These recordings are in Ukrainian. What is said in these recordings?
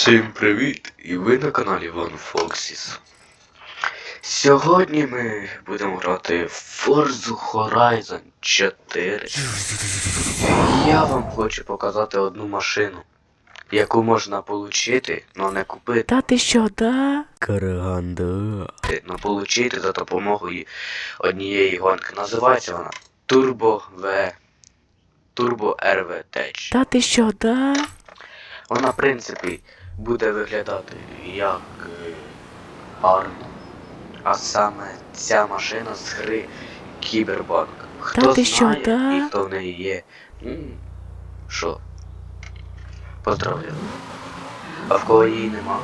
Всім привіт! І ви на каналі One Foxes. Сьогодні ми будемо грати в Forza Horizon 4. Я вам хочу показати одну машину, яку можна отримати, але не купити, Та ти що, да? Караганда. але отримати за допомогою однієї гонки. Називається вона Turbo V. Turbo RV Tech. Та ти що, да? Вона, в принципі, буде виглядати як е, гарно. А саме ця машина з гри Кібербанк. Хто ти що, знає да? і хто в неї є. Що? Поздравляю. А в кого її нема,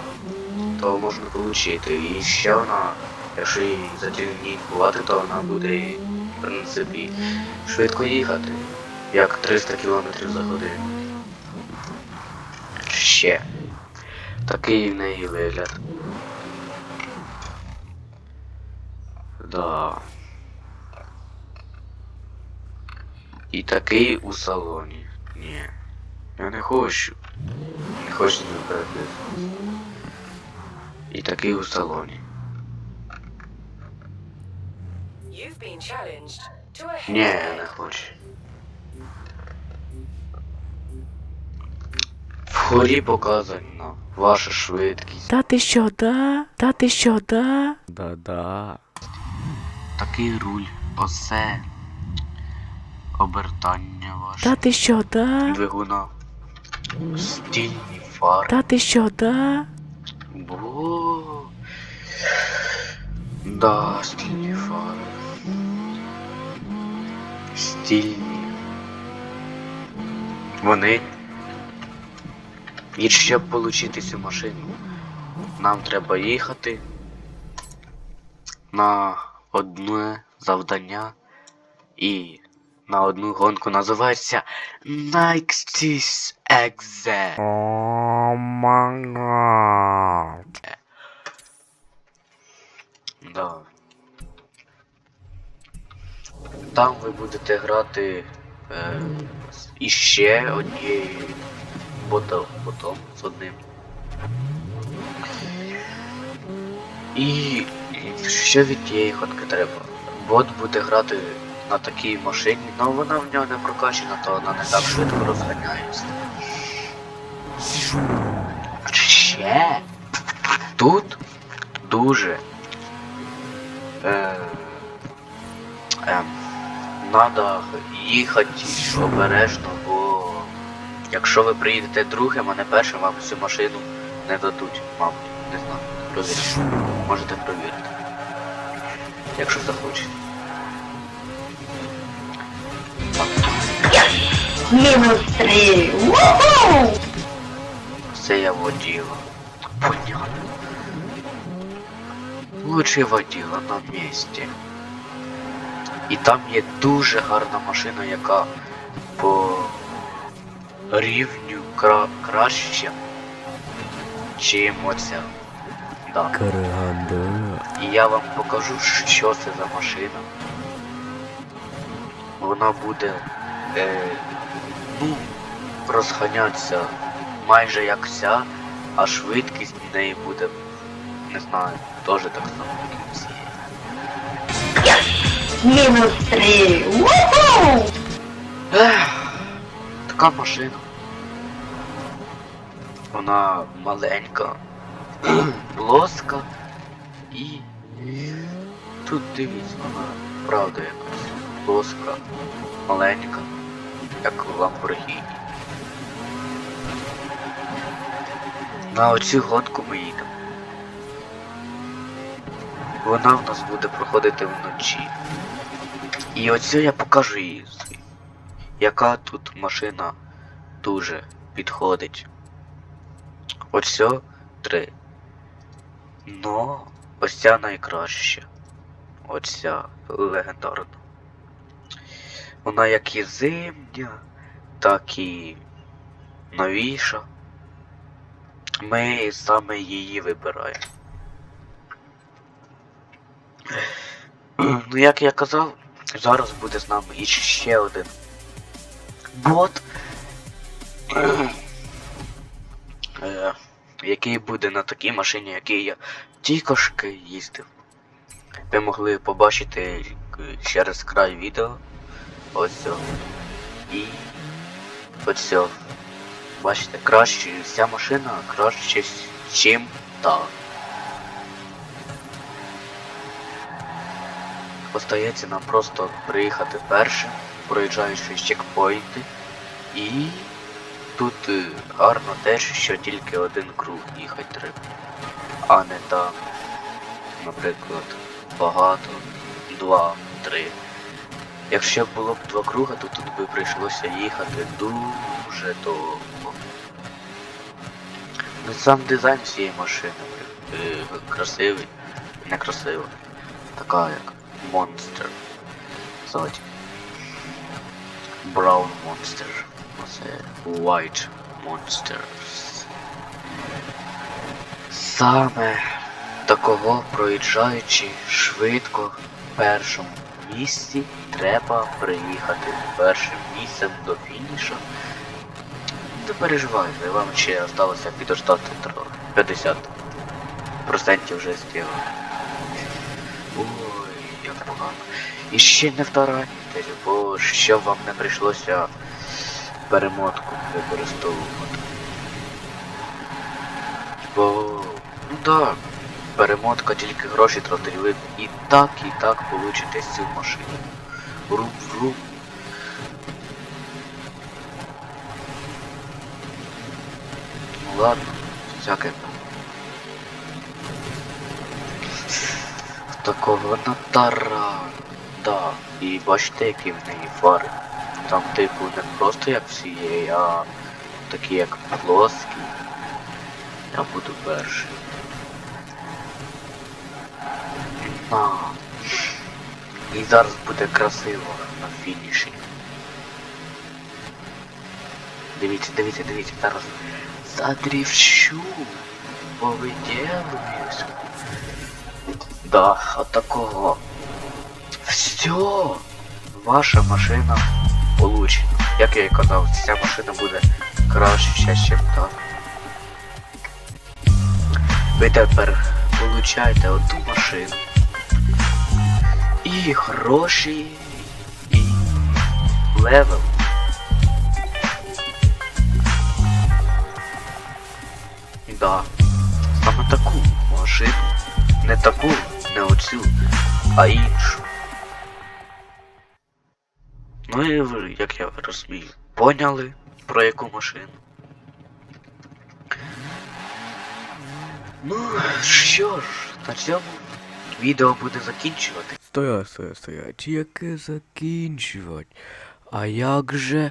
то можна отримати. І ще вона, якщо її затюнінгувати, то вона буде, в принципі, швидко їхати. Як 300 км за годину. Ще. Такий в неї вигляд. Да. І такий у салоні. Ні. Я не хочу. Не хочу не переписувати. І такий у салоні. Ні, я не хочу. Вгорі показано ваша швидкість. Та ти що, да? Та ти що, да? Да-да. Такий руль, осе. Обертання ваше. Та ти що, да? Двигуна. Стільні фари. Та ти що, да? Бо. Да, стільні фари. Стільні. Вони. І щоб отримати цю машину, нам треба їхати на одне завдання і на одну гонку називається Nike's Exit. О, мангад. Да. Там ви будете грати е, іще однією ботом, ботом з одним. І що від тієї ходки треба? Бот буде грати на такій машині, але вона в нього не прокачана, то вона не так швидко розганяється. Ще тут дуже е, е, надо їхати обережно, бо якщо ви приїдете другим, а не першим, вам цю машину не дадуть, мабуть, не знаю. Провірте. Можете провірити. Якщо захочете. Мінус три. Уху! Це я воділа. Понятно. Лучший воділа на місці. І там є дуже гарна машина, яка по рівню кра краща, чим оця. Да. Караганда. І я вам покажу, що це за машина. Вона буде е, ну, розганятися майже як ця, а швидкість в неї буде, не знаю, теж так само, як і. Мінус три. Уху! Така машина. Вона маленька, плоска і тут дивіться, вона правда якась плоска, маленька, як у Lamborghini. На оцю гонку ми їдемо. Вона в нас буде проходити вночі. І оцю я покажу її яка тут машина дуже підходить. Оцьо три. Но ось ця найкраща. Оця легендарна. Вона як і зимня, так і новіша. Ми саме її вибираємо. Ну, як я казав, зараз буде з нами іще один бот. Е, який буде на такій машині, який я тільки ж їздив. Ви могли побачити через край відео. Ось. І ось. Бачите, краще, вся машина краще, чим та. Остається нам просто приїхати першим, проїжджаючи чекпоінти. І тут е, гарно те, що тільки один круг їхати треба. А не там, наприклад, багато, два, три. Якщо було б два круга, то тут би прийшлося їхати дуже довго. Ну сам дизайн цієї машини е, красивий, не красивий. Така як монстр. Ззаді. Brown Monster. Це White Monsters. Саме такого проїжджаючи швидко в першому місці треба приїхати першим місцем до фінішу. Не переживайте, вам ще осталося підождати трохи. 50 процентів вже зробили. Ой, як погано. І ще не втаранітесь, бо щоб вам не прийшлося перемотку використовувати. Бо, ну так, перемотка тільки гроші тратить ви і так, і так получите цю машину. Рум рум. Ну ладно, всяке. Такого натара. Да. І бачите, які в неї фари. Там типу не просто як всі а такі як плоскі. Я буду перший. На. І зараз буде красиво на фініші. Дивіться, дивіться, дивіться, зараз задрівщу. Повиділуюсь. Да, от такого. Все. Ваша машина получена. Як я і казав, ця машина буде краще, ніж так. Ви тепер получаєте одну машину. І гроші, і левел. Да, саме таку машину. Не таку, не оцю, а іншу. Ви, як я розумію, поняли про яку машину. Ну, що ж, на цьому відео буде закінчувати. Стоять, стоять, стоять. Яке закінчувати? А як же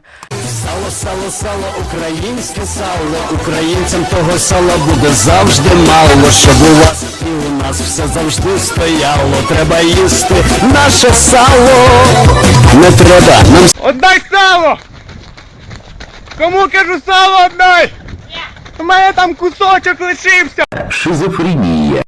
Сало, сало, сало, українське сало, українцям того сала буде завжди мало, щоб у вас нас все завжди стояло. Треба їсти наше сало. Не треба нам Отдай сало! Кому кажу сало отдай? У мене там кусочок лишився! шизофренія.